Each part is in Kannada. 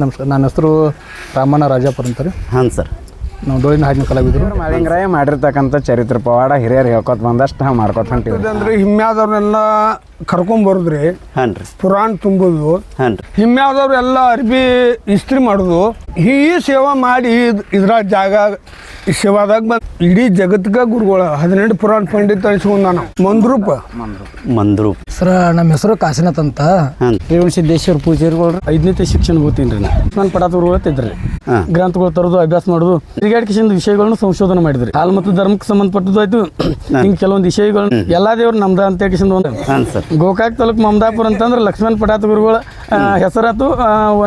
ನಮಸ್ಕಾರ. ನನ್ನ ಹೆಸರು ರಾಮಣ್ಣ ರಾಜಾಪುರ ಅಂತಾರೆ ರೀ. ಹಾಂ ಸರ್. ನಾವು ಡೋಳಿನ ಹಾಡಿನ ಕಲಾವಿದರು. ಮಾಳಿಂಗರಾಯ ಮಾಡಿರ್ತಕ್ಕಂಥ ಚರಿತ್ರ ಪವಾಡ ಹಿರಿಯರು ಹೇಳ್ಕೊತ ಬಂದಷ್ಟು ನಾವು ಮಾಡ್ಕೊತ ಹೊಂಟಿವಿ. ಅಂದ್ರೆ ಹಿಮ್ಯಾದವ್ರನ್ನೆಲ್ಲ ಕರ್ಕೊಂಡ್ ಬರುದ್ರಿ ಹಾಂ ರೀ. ಪುರಾಣ ತುಂಬುದು. ಹಾಂ ರೀ. ಹಿಮ್ಯಾದವ್ರು ಎಲ್ಲ ಅರ್ಬಿ ಇಸ್ತ್ರಿ ಮಾಡುದು. ಈ ಸೇವಾ ಮಾಡಿ ಇದ್- ಇದ್ರಾಗ ಜಾಗ ಈ ಸೇವಾದಾಗ ಬಂದ್ ಇಡೀ ಜಗತ್ಗ ಗುರುಗಳ ಹದಿನೆಂಟು ಪುರಾಣ ಪಂಡಿತ ಅನ್ಸ್ಕೊಂಡ್ ನಾನು. ಮಂದ್ರೂಪ. ಮಂದ್ರು ಸರ್ ನಮ್ಮ ಹೆಸರು ಕಾಶಿನಾಥ್ ಅಂತ. ಹಾಂ ರೇವಣ ಸಿದ್ದೇಶ್ವರ ಪೂಜಾರಿಗಳು ಐದನೇ ಶಿಕ್ಷಣ ಓದ್ತೀನಿ ರೀ ನಾನು. ಪಡಾತಗಳು ಓದ್ತಿದ್ರಿ ಹಾಂ. ಗ್ರಂಥಗಳು ತರೋದು ಅಭ್ಯಾಸ ಮಾಡೋದು. ತಿರುಗಾಡಿಕೆಸಿಂದ ವಿಷಯಗಳನ್ನು ಸಂಶೋಧನೆ ಮಾಡಿದ್ರಿ. ಹಾಲು ಮತ್ತು ಧರ್ಮಕ್ಕೆ ಸಂಬಂಧಪಟ್ಟದ್ದು ಆಯ್ತು. ಹಿಂಗೆ ಕೆಲವೊಂದು ವಿಷಯಗಳನ್ನ ಎಲ್ಲಾ ದೇವ್ರು ನಮ್ದ ಅಂತ ಹೇಳಿ ಒಂದು ಸರ್. ಗೋಕಾಕ್ ತಾಲೂಕು ಮಮದಾಪುರ ಅಂತಂದ್ರೆ ಲಕ್ಷ್ಮಣ ಪಟಾತ್ ಗುರುಗಳ ಹೆಸರಾತು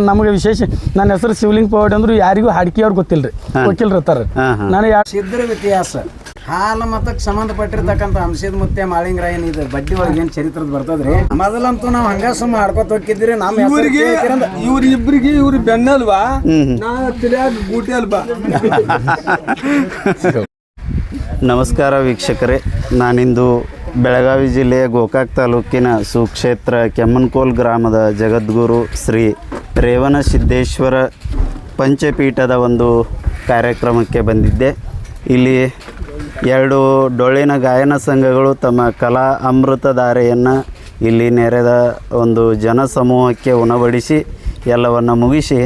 ನಮಗೆ ವಿಶೇಷ. ನನ್ನ ಹೆಸರು ಶಿವಲಿಂಗ ಪವಾಡ್ ಅಂದ್ರು ಯಾರಿಗೂ ಹಾಡ್ಕಿ ಅವ್ರು ಗೊತ್ತಿಲ್ರಿ. ಹಾಂ. ನಾನು ಯಾ ಸಿದ್ಧರ ಇತಿಹಾಸ ಹಾಲು ಮತಕ್ಕೆ ಸಂಬಂಧಪಟ್ಟಿರ್ತಕ್ಕಂಥ ಅಂಶದ ಮುತ್ತೆ ಏನ್ ಇದು? ಬಡ್ಡಿ ಒಳಗೆ ಏನು ಚರಿತ್ರದ ಬರ್ತದ್ರಿ? ಮೊದಲಂತೂ ನಾವು ಹಂಗ ಸುಮ್ಮ ಆಡ್ಕೊತ ಹೋಗಿದ್ರಿ ನಮ್ಮ ಇವರಿಗೆ ಇವ್ರ ಇಬ್ಬರಿಗೆ ಇವ್ರ ಬೆನ್ನಲ್ವಾ ನಾ ತಿಳಿಯಾಗ ಗೂಟಿ ಅಲ್ವಾ? ನಮಸ್ಕಾರ ವೀಕ್ಷಕರೇ. ನಾನಿಂದು ಬೆಳಗಾವಿ ಜಿಲ್ಲೆಯ ಗೋಕಾಕ್ ತಾಲೂಕಿನ ಸುಕ್ಷೇತ್ರ ಕೆಮ್ಮನ್ಕೋಲ್ ಗ್ರಾಮದ ಜಗದ್ಗುರು ಶ್ರೀ ರೇವಣ ಸಿದ್ದೇಶ್ವರ ಪಂಚಪೀಠದ ಒಂದು ಕಾರ್ಯಕ್ರಮಕ್ಕೆ ಬಂದಿದ್ದೆ. ಇಲ್ಲಿ ಎರಡು ಡೊಳ್ಳಿನ ಗಾಯನ ಸಂಘಗಳು ತಮ್ಮ ಕಲಾ ಅಮೃತಧಾರೆಯನ್ನು ಇಲ್ಲಿ ನೆರೆದ ಒಂದು ಜನಸಮೂಹಕ್ಕೆ ಉಣಬಡಿಸಿ ಎಲ್ಲವನ್ನು ಮುಗಿಸಿ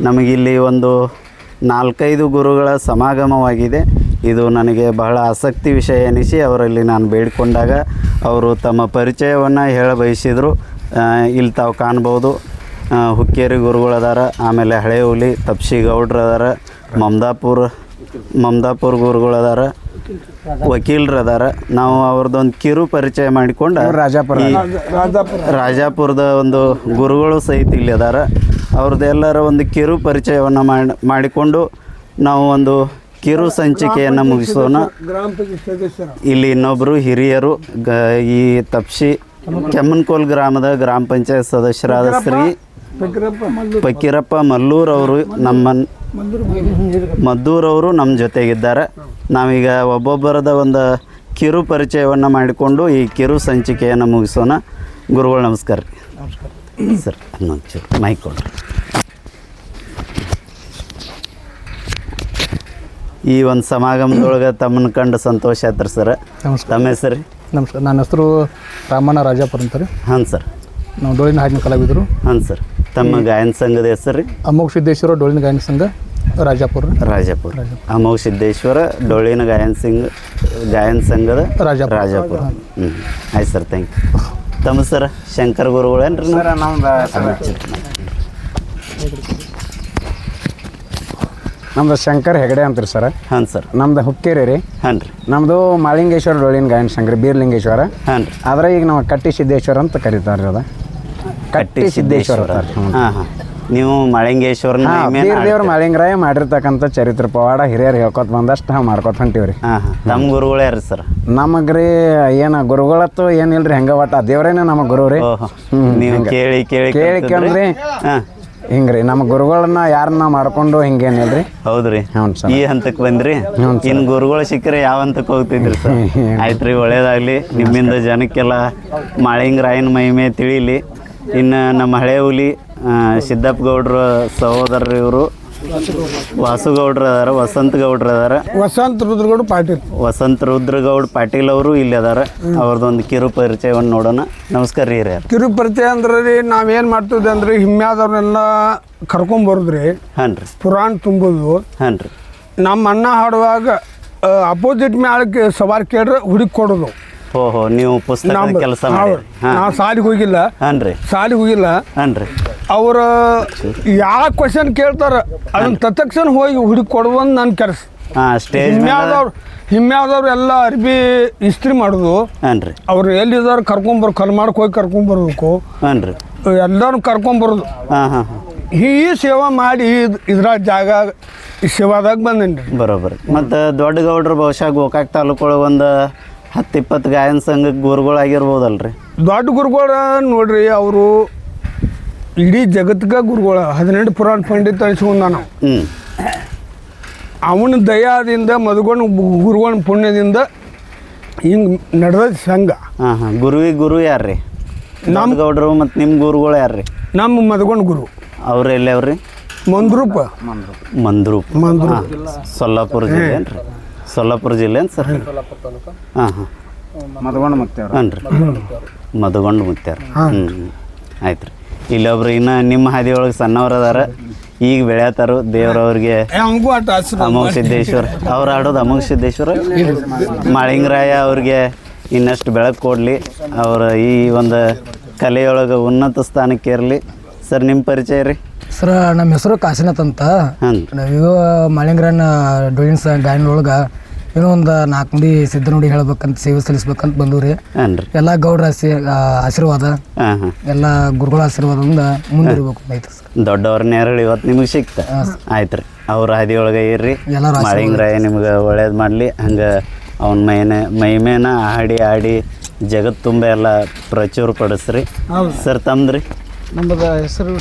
ನಮಗಿಲ್ಲಿ ಒಂದು ನಾಲ್ಕೈದು ಗುರುಗಳ ಸಮಾಗಮವಾಗಿದೆ. ಇದು ನನಗೆ ಬಹಳ ಆಸಕ್ತಿ ವಿಷಯ ಎನಿಸಿ ಅವರಲ್ಲಿ ನಾನು ಬೇಡಿಕೊಂಡಾಗ ಅವರು ತಮ್ಮ ಪರಿಚಯವನ್ನು ಹೇಳ ಬಯಸಿದರು ಇಲ್ಲಿ ತಾವು ಕಾಣ್ಬೋದು. ಹುಕ್ಕೇರಿ ಗುರುಗಳದಾರ ಆಮೇಲೆ ಹಳೆ ಹುಲಿ ತಪ್ಸಿ ಗೌಡ್ರು ಅದಾರ ಮಮದಾಪುರ ಮಮದಾಪುರ ಗುರುಗಳದಾರ ವಕೀಲರು ಅದಾರ. ನಾವು ಅವ್ರದ್ದೊಂದು ಕಿರು ಪರಿಚಯ ಮಾಡಿಕೊಂಡು ರಾಜಾಪುರ ರಾಜಾಪುರದ ಒಂದು ಗುರುಗಳು ಸಹಿತ ಇಲ್ಲಿ ಅದಾರ. ಅವ್ರದ್ದೆಲ್ಲರ ಒಂದು ಕಿರು ಪರಿಚಯವನ್ನು ಮಾಡಿ ಮಾಡಿಕೊಂಡು ನಾವು ಒಂದು ಕಿರು ಸಂಚಿಕೆಯನ್ನು ಮುಗಿಸೋಣ. ಇಲ್ಲಿ ಇನ್ನೊಬ್ಬರು ಹಿರಿಯರು ಈ ತಪ್ಸಿ ಕೆಮ್ಮನ್ಕೋಲ್ ಗ್ರಾಮದ ಗ್ರಾಮ ಪಂಚಾಯತ್ ಸದಸ್ಯರಾದ ಶ್ರೀ ಫಕೀರಪ್ಪ ಮಲ್ಲೂರ್ ಅವರು ನಮ್ಮ ಮದ್ದೂರವರು ನಮ್ಮ ಜೊತೆಗಿದ್ದಾರೆ. ನಾವೀಗ ಒಬ್ಬೊಬ್ಬರದ ಒಂದು ಕಿರು ಪರಿಚಯವನ್ನು ಮಾಡಿಕೊಂಡು ಈ ಕಿರು ಸಂಚಿಕೆಯನ್ನು ಮುಗಿಸೋಣ. ಗುರುಗಳು, ನಮಸ್ಕಾರ ರೀ. ಸರ್ ಮೈಕ್ ಕೊಡ್ರಿ. ಈ ಒಂದು ಸಮಾಗಮದೊಳಗೆ ತಮ್ಮನ್ನ ಕಂಡು ಸಂತೋಷ ಆಯ್ತು ರೀ ಸರ್. ನಮಸ್ಕಾರ. ತಮ್ಮ ಹೆಸರು? ರೀ ನಮಸ್ಕಾರ. ನನ್ನ ಹೆಸರು ರಾಮಣ್ಣ ರಾಜಾಪುರ ಅಂತ ರೀ. ಹಾಂ ಸರ್. ನಾವು ಡೋಳಿನ ಹಾಡಿನ ಕಲಾವಿದರು. ಹಾಂ ಸರ್. ತಮ್ಮ ಗಾಯನ ಸಂಘದ ಹೆಸರು ರೀ? ಅಮೋಘ ಸಿದ್ದೇಶ್ವರ ಡೋಳಿನ ಗಾಯನ ಸಂಘ ರಾಜಾಪುರ. ರಾಜಾಪುರ. ಅಮೋಘ ಸಿದ್ದೇಶ್ವರ ಡೋಳಿನ ಗಾಯನ ಸಿಂಗ್ ಗಾಯನ ಸಂಘದ ರಾಜಾಪುರ. ರಾಜಾಪುರ. ಹ್ಞೂ ಆಯ್ತು ಸರ್ ಥ್ಯಾಂಕ್ ಯು ತಮ್ಮ ಸರ್ ಶಂಕರ್ ಗುರುಗಳೇನ್ರಿ ಸರ್ ನಮ್ದು ನಮ್ದು ಶಂಕರ್ ಹೆಗಡೆ ಅಂತೀರಿ ಸರ್? ಹಾಂ ಸರ್. ನಮ್ದು ಹುಕ್ಕೇರಿ ರೀ. ಹಾಂ ರೀ. ನಮ್ಮದು ಮಾಲಿಂಗೇಶ್ವರ ಡೋಳಿನ ಗಾಯನ ಸಂಘ ರೀ ಬೀರ್ಲಿಂಗೇಶ್ವರ. ಹಾಂ ರೀ. ಆದ್ರೆ ಈಗ ನಾವು ಕಟ್ಟಿ ಸಿದ್ದೇಶ್ವರ ಅಂತ ಕರೀತಾರೆ ಅದು. ಕಟ್ಟಿ ಸಿದ್ದೇಶ್ವರ. ಹಾಂ ಹಾಂ. ನೀವು ಮಾಳಿಂಗೇಶ್ವರನ ದೇವ್ರ. ಮಾಳಿಂಗರಾಯ ಮಾಡಿರ್ತಕ್ಕಂಥ ಚರಿತ್ರ ಪವಾಡ ಹಿರಿಯರು ಹೇಳ್ಕೊತ ಬಂದಷ್ಟು ನಾವು ಮಾಡ್ಕೊತ ಹೊಂಟೀವಿ ರೀ. ಹಾಂ ತಮ್ಮ ಗುರುಗಳು ಯಾರು ಸರ್. ನಮಗ್ರಿ ಏನ ಗುರುಗಳತ್ತು ಏನಿಲ್ರಿ ಹೆಂಗ ಒಟ್ಟ ಆ ದೇವ್ರೇನೆ ನಮ್ಮ ಗುರು ರೀ. ನೀವು ಕೇಳಿ ಕೇಳಿ ಕೇಳಿ ಕೇಳಿ ಹಾಂ ಹಿಂಗ್ರಿ ನಮ್ಮ ಗುರುಗಳನ್ನ ಯಾರನ್ನ ಮಾಡ್ಕೊಂಡು ಹಿಂಗೇನಿಲ್ರಿ ಹೌದ್ರಿ. ಹ್ಞೂ ಸರ್. ಈ ಹಂತಕ್ಕೆ ಬಂದ್ರಿ ಇನ್ ಗುರುಗಳು ಸಿಕ್ಕರೆ ಯಾವ ಹಂತಕ್ಕೆ ಹೋಗ್ತಿದ್ರಿ ಸರ್? ಆಯ್ತು ಒಳ್ಳೇದಾಗ್ಲಿ. ನಿಮ್ಮಿಂದ ಜನಕ್ಕೆಲ್ಲ ಮಾಳಿಂಗರಾಯನ ಮಹಿಮೆ ತಿಳಿಲಿ. ಇನ್ನು ನಮ್ಮ ಹಳೆ ಹುಲಿ ಸಿದ್ದಪ್ಪ ಗೌಡ್ರ ಸಹೋದರರು ಇವರು ವಾಸುಗೌಡ್ರು ಅದಾರ ವಸಂತ ಗೌಡ್ರ ಅದಾರ. ವಸಂತ ರುದ್ರಗೌಡ ಪಾಟೀಲ್. ವಸಂತ ರುದ್ರಗೌಡ ಪಾಟೀಲ್ ಅವರು ಇಲ್ಲಿ ಅದಾರ. ಅವ್ರದ್ದೊಂದು ಕಿರು ಪರಿಚಯವನ್ನು ನೋಡೋಣ. ನಮಸ್ಕಾರ ರೀ ರೀ ಕಿರು ಪರಿಚಯ ಅಂದ್ರೆ ರೀ ನಾವೇನ್ ಮಾಡ್ತಿದ್ವಿ ಅಂದ್ರೆ ಹಿಮ್ಯಾದವ್ರನ್ನೆಲ್ಲ ಕರ್ಕೊಂಡ್ ಬರುದ್ರಿ. ಹಾಂ ರೀ. ಪುರಾಣ ತುಂಬುದು. ಹನ್ರಿ ರೀ. ನಮ್ಮ ಅಣ್ಣ ಹಾಡುವಾಗ ಅಪೋಸಿಟ್ ಮ್ಯಾಳಕ್ಕೆ ಸವಾರಿ ಕೇಳ್ರೆ ಹುಡುಕಿ ಕೊಡೋದು. ಓಹೋ ನೀವು ಪುಸ್ತಕ ಕೆಲಸ. ಮಾಡಿ. ನಾ ಸಾಲಿಗೆ ಹೋಗಿಲ್ಲ. ಹನ್ರಿ ರೀ. ಸಾಲಿಗೆ ಹೋಗಿಲ್ಲ. ಹನ್ರಿ ರೀ. ಅವ್ರ ಯಾವ ಕ್ವಶನ್ ಕೇಳ್ತಾರ ಅದನ್ನ ತತ್ಕ್ಷಣ ಹೋಗಿ ಹುಡುಕಿ ಕೊಡುವಂತ ನನ್ನ ಕೆಲಸ. ಹಾಂ ಸ್ಟೇಜ್ ಹಿಮ್ಯಾದವ್ರು ಹಿಮ್ಯಾದವ್ರು ಎಲ್ಲ ಅರ್ಬಿ ಇಸ್ತ್ರಿ ಮಾಡೋದು. ಅವ್ರು ಎಲ್ಲಿದ್ದಾರೆ ಕರ್ಕೊಂಬರ್ ಕಲ್ಮಾಡಕ್ಕೆ ಹೋಗಿ ಕರ್ಕೊಂಬರ್ಬೇಕು. ಹಾಂ ರೀ ಎಲ್ಲರೂ ಕರ್ಕೊಂಬರೋದು. ಹಾಂ ಹಾಂ ಹಾಂ. ಈ ಸೇವಾ ಮಾಡಿ ಇದ್ರ ಜಾಗ ಈ ಸೇವಾದಾಗ ಬಂದೇನಿ ರೀ ಬರೋಬ್ಬರಿ ಮತ್ತು ದೊಡ್ಡ ಗೌಡ್ರು ಬಹುಶಃ ಗೋಕಾಕ್ ತಾಲೂಕೊಳಗೆ ಒಂದು ಹತ್ತು ಇಪ್ಪತ್ತು ಗಾಯನ ಸಂಘಕ್ಕೆ ಗುರುಗಳಾಗಿರ್ಬೋದಲ್ರಿ? ದೊಡ್ಡ ಗುರುಗಳ ನೋಡ್ರಿ ಅವರು ಇಡೀ ಜಗತ್ಗ ಗುರುಗಳ ಹದಿನೆಂಟು ಪುರಾಣ ಪಂಡಿತ ಅನಿಸ್ಕೊಂಡ ನಾವು ಹ್ಞೂ ಅವನ ದಯಾದಿಂದ ಮದುಗೊಂಡು ಗುರುಗಳ ಪುಣ್ಯದಿಂದ ಹಿಂಗೆ ನಡೆದ ಸಂಘ. ಗುರುವಿ ಗುರು ಯಾರ್ರಿ? ನಮ್ಮ ಗೌಡರು ಮತ್ತು ನಿಮ್ಮ ಗುರುಗಳು ಯಾರ್ರಿ? ನಮ್ಮ ಮದುಗೊಂಡು ಗುರು. ಅವ್ರು ಎಲ್ಲವ್ರಿ ಮಂದ್ರೂಪ. ಮಂದ್ರೂಪ. ಹಾಂ. ಸೊಲ್ಲಾಪುರ ಜಿಲ್ಲೆ ಏನ್ರಿ? ಸೊಲ್ಲಾಪುರ ಜಿಲ್ಲೆ ಏನು ಸರ್? ಹಾಂ ಹಾಂ. ಮದಗೊಂಡು ಮತ್ತೆ ಅವ್ರು ಹಾಂ ರೀ ಮದಗೊಂಡು ಮುತ್ಯಾರ ಹ್ಞೂ ಆಯ್ತು ರೀ ಇಲ್ಲೊಬ್ರು ಇನ್ನ ನಿಮ್ಮ ಹಾದಿಯೊಳಗೆ ಸಣ್ಣವ್ರು ಅದಾರ ಈಗ ಬೆಳೆಯತ್ತಾರು ದೇವ್ರವ್ರಿಗೆ ಅಮೋಘ ಸಿದ್ದೇಶ್ವರ. ಅವ್ರು ಆಡೋದು ಅಮೋಘ ಸಿದ್ದೇಶ್ವರ. ಮಾಳಿಂಗರಾಯ ಅವ್ರಿಗೆ ಇನ್ನಷ್ಟು ಬೆಳಕು ಕೊಡಲಿ. ಅವರ ಈ ಒಂದು ಕಲೆಯೊಳಗೆ ಉನ್ನತ ಸ್ಥಾನಕ್ಕೆ ಇರಲಿ. ಸರ್ ನಿಮ್ಮ ಪರಿಚಯ ರೀ? ಸರ್ ನಮ್ಮ ಹೆಸರು ಕಾಶಿನಾಥ್ ಅಂತ. ಹಾಂ ನಾವಿದು ಮಾಳಿಂಗ್ರನ್ನ ಗಾಯನ ಒಳಗೆ ಏನೋ ಒಂದು ನಾಲ್ಕು ಮಂದಿ ಸಿದ್ಧ ನೋಡಿ ಹೇಳ್ಬೇಕಂತ ಸೇವೆ ಸಲ್ಲಿಸ್ಬೇಕಂತ ಬಂದವು ರೀ ಹಾಂ ರೀ. ಎಲ್ಲ ಗೌಡ್ರ ಆಶೀ ಆ, ಆಶೀರ್ವಾದ ಹಾಂ ಹಾಂ. ಎಲ್ಲ ಗುರುಗಳ ಆಶೀರ್ವಾದದಿಂದ ಮುಂದಿರ್ಬೇಕು ಅಂತ ಐತೆ ಸರ್. ದೊಡ್ಡವ್ರ ನೇರಳು ಇವತ್ತು ನಿಮಗೆ ಸಿಕ್ತ? ಆಯ್ತು ರೀ. ಅವ್ರ ಹಾದಿಯೊಳಗೆ ಇರ್ರಿ. ಎಲ್ಲರ. ಮಾಳಿಂಗರಾಯ ನಿಮ್ಗೆ ಒಳ್ಳೇದು ಮಾಡಲಿ. ಹಂಗೆ ಅವನ ಮೈನೆ ಮೈಮೇನ ಆಡಿ ಆಡಿ ಜಗತ್ತು ತುಂಬ ಎಲ್ಲ ಪ್ರಚುರ ಪಡಿಸ್ರಿ. ಸರ್ ತಮ್ದ್ರಿ. ನಮ್ಮದು ಹೆಸರು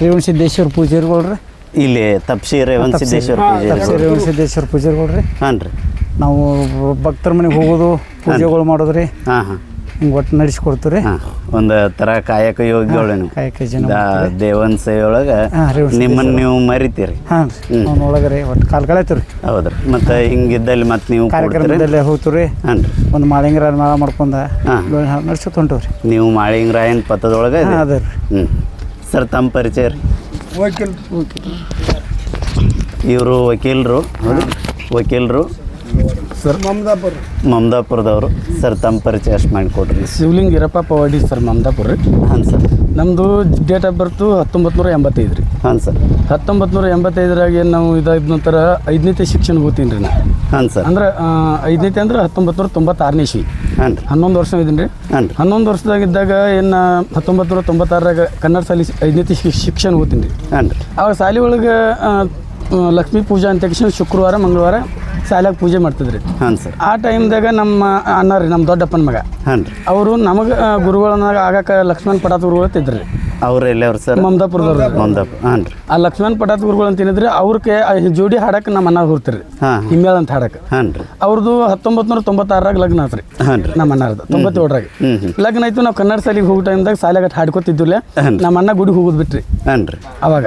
ರೇವಣ ಸಿದ್ದೇಶ್ವರ ಪೂಜಾರಿಗಳ್ರಿ. ಇಲ್ಲಿ ತಪ್ಸಿ ರೇವಣ್ ಸಿದ್ದೇಶ್ವರ ಪೂಜೆ ರೇವಣ ಸಿದ್ದೇಶ್ವರ ಪೂಜಾರಿಗಳ್ರಿ ಹಾಂ ರೀ. ನಾವು ಭಕ್ತರ ಮನೆಗೆ ಹೋಗೋದು ಪೂಜೆಗಳು ಮಾಡೋದ್ರಿ ಹಾಂ ಹಾಂ. ಹಿಂಗೆ ಒಟ್ಟು ನಡೆಸ್ಕೊಡ್ತೀವಿ ಹಾಂ ಒಂದು ಥರ ಕಾಯಕ ಯೋಗಿಗಳು ನೀವು. ಕಾಯಕ ಜನ ದೇವನ ಸೇವೆಯೊಳಗೆ ನಿಮ್ಮನ್ನು ನೀವು ಮರಿತೀರಿ. ಹಾಂ ಒಳಗೆ ರೀ ಒಟ್ಟು ಕಾಲು ಕಳೈತಿ ರೀ. ಹೌದ್ರಿ. ಮತ್ತು ಹಿಂಗಿದ್ದಲ್ಲಿ ಮತ್ತೆ ನೀವು ಕಾರ್ಯಕ್ರಮದಲ್ಲೇ ಹೋಗ್ತೀವಿ ರೀ. ಹಾಂ ರೀ. ಒಂದು ಮಾಳಿಂಗರ ಮೇಳ ಮಾಡ್ಕೊಂಡು ಹಾಂ. ಹೊಂಟವ್ರಿ. ಹೊಂಟೀವಿ ರೀ ನೀವು ಮಾಳಿಂಗರಾಯನ್ ಪಥದೊಳಗೆ ಅದೇ ರೀ. ಹ್ಞೂ ಸರ್ ತಮ್ಮ ಪರಿಚಯ ರೀ. ಇವರು ವಕೀಲರು ಹೌದು ವಕೀಲರು. ಸರ್ ಮಮದಾಪುರ. ಮಮದಾಪುರದವರು. ಸರ್ ತಮ್ಮ ಪರಿಚಯ ಅಷ್ಟು ಮಾಡಿಕೊಡ್ರಿ. ಶಿವಲಿಂಗ್ ಇರಪ್ಪ ಪವಾಡಿ ಸರ್ ಮಮದಾಪುರ. ರೀ ಹಾಂ ಸರ್. ನಮ್ಮದು ಡೇಟ್ ಆಫ್ ಬರ್ತು ಹತ್ತೊಂಬತ್ತು ನೂರ ಎಂಬತ್ತೈದು ರೀ. ಹಾಂ ಸರ್. ಹತ್ತೊಂಬತ್ತು ನೂರ ಎಂಬತ್ತೈದರಾಗ ಏನು ನಾವು ಇದಾದ ನಂತರ ಐದನೇತಿ ಶಿಕ್ಷಣ ಹೋಗ್ತೀನಿ ರೀ ನಾನು ಹಾಂ ಸರ್. ಅಂದ್ರೆ ಐದನೇತಿ ಅಂದ್ರೆ ಹತ್ತೊಂಬತ್ತು ನೂರ ತೊಂಬತ್ತಾರನೇ ಇಸ್ವಿ ಹಾಂ ಹನ್ನೊಂದು ವರ್ಷ ಇದೀನಿ ರೀ. ಹಾಂ ರೀ. ಹನ್ನೊಂದು ವರ್ಷದಾಗಿದ್ದಾಗ ಏನು ಹತ್ತೊಂಬತ್ತು ನೂರ ತೊಂಬತ್ತಾರರಾಗ ಕನ್ನಡ ಶಾಲೆ ಐದನೇ ಶಿಕ್ಷಣ ಓದ್ತೀನಿ ರೀ. ಹಾಂ ರೀ. ಅವಾಗ ಶಾಲೆ ಒಳಗೆ ಲಕ್ಷ್ಮೀ ಪೂಜಾ ಅಂತ ತಕ್ಷಣ ಶುಕ್ರವಾರ ಮಂಗಳವಾರ ಶಾಲ್ಯಾಗ ಪೂಜೆ ಮಾಡ್ತಿದ್ರಿ ಹಾಂ ಸರ್. ಆ ಟೈಮ್ದಾಗ ನಮ್ಮ ಅಣ್ಣ ರೀ ನಮ್ಮ ದೊಡ್ಡಪ್ಪನ ಮಗ. ಹಾಂ ರೀ. ಅವರು ನಮಗೆ ಗುರುಗಳನ್ನಾಗ ಆಗಕ್ಕೆ ಲಕ್ಷ್ಮಣ ಪಡಾತ್ ಗುರುಗಳು ತಿದ್ರಿ ಅವ್ರು ಎಲ್ಲವ್ರು ಸರ್. ಮಮದಾಪುರದವ್ರು ಮಮದಾಪುರ ಹಾಂ ರೀ. ಆ ಲಕ್ಷ್ಮಣ್ ಪಟಾತ್ ಗುರುಗಳು ಅಂತ ಏನಿದ್ರೆ ಅವ್ರಿಗೆ ಜೋಡಿ ಹಾಡಕ್ಕೆ ನಮ್ಮ ಅಣ್ಣ ಹೋಗ್ತಿರಿ ಹಾಂ. ಹಿಮ್ಮೇಳ ಅಂತ ಹಾಡಕ್ಕೆ ಹಾಂ ರೀ. ಅವ್ರದ್ದು ಹತ್ತೊಂಬತ್ತು ನೂರ ತೊಂಬತ್ತಾರರಾಗ ಲಗ್ನ ಆತ್ರಿ. ಹಾಂ ರೀ. ನಮ್ಮ ಅಣ್ಣರದ ತೊಂಬತ್ತೇಳರಾಗ. ಲಗ್ನ ಆಯ್ತು ನಾವು ಕನ್ನಡ ಶಾಲೆಗೆ ಹೋಗೋ ಟೈಮ್ದಾಗ ಶಾಲೆಗೆ ಹಾಡ್ಕೊತಿದ್ದಿಲ್ಲ. ನಮ್ಮ ಅಣ್ಣ ಗುಡಿ ಹೋಗೋದು ಬಿಟ್ರಿ. ಹಾಂ ರೀ. ಅವಾಗ.